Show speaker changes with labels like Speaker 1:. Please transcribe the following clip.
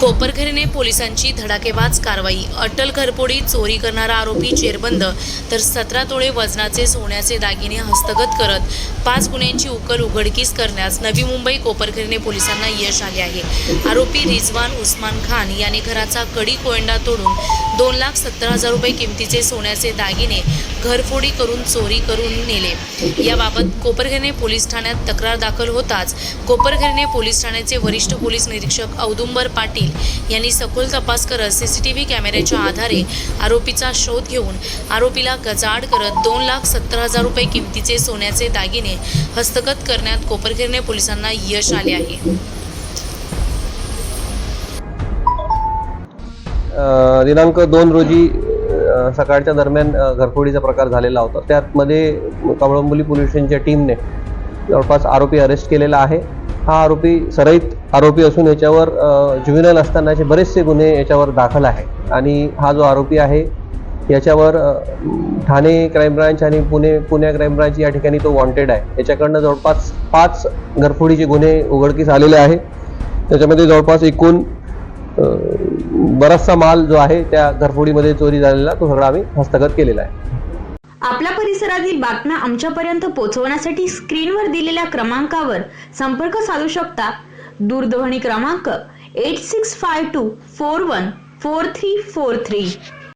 Speaker 1: कोपरखैरणे पोलिसांची धडाकेबाज कारवाई. अटल घरपोडी चोरी करणारा आरोपी चेरबंद तर सतरा तोळे वजनाचे सोन्याचे दागिने हस्तगत करत पाच गुन्ह्यांची उकल उघडकीस करण्यास नवी मुंबई कोपरखैरणे पोलिसांना यश आले आहे. आरोपी रिजवान उस्मान खान याने घराचा कडी कोयंडा तोडून दोन लाख सत्तर हजार रुपये किमतीचे सोन्याचे दागिने घरफोडी करून चोरी करून नेले. याबाबत कोपरघरणे पोलीस ठाण्यात तक्रार दाखल होताच कोपरघरणे पोलीस ठाण्याचे वरिष्ठ पोलीस निरीक्षक औदुंबर पाटील यांनी सखोल तपास करत सीसीटीव्ही कॅमेऱ्याच्या आधारे आरोपीचा शोध घेऊन आरोपीला गजाड करत दोन लाख सत्तर हजार रुपये किमतीचे सोन्याचे दागिने हस्तगत करण्यात कोपरखैरणे पोलिसांना यश आले आहे.
Speaker 2: दिनांक दोन रोजी सकाळच्या दरम्यान घरफोडीचा प्रकार झालेला होता. त्यातमध्ये कवळंबोली पोलीस स्टेशनच्या टीमने जवळपास आरोपी अरेस्ट केलेला आहे. हा आरोपी सराईत आरोपी असून याच्यावर ज्युव्हिनल असतानाचे बरेचसे गुन्हे याच्यावर दाखल आहे. आणि हा जो आरोपी आहे याच्यावर ठाणे क्राईम ब्रांच आणि पुणे पुणे क्राईम ब्रांच या ठिकाणी तो वॉन्टेड आहे. याच्याकडनं जवळपास पाच घरफोडीचे गुन्हे उघडकीस आलेले आहे. त्याच्यामध्ये जवळपास एकूण बराचसा माल जो आहे त्या घरफोडीमध्ये चोरी झालेला तो सगळा आम्ही हस्तगत केलेला आहे.
Speaker 3: आपल्या परिसरातील बातम्या आमच्यापर्यंत पोहोचवण्यासाठी स्क्रीनवर दिलेल्या क्रमांकावर संपर्क साधू शकता. दूरध्वनी क्रमांक eight six five two four one four three four three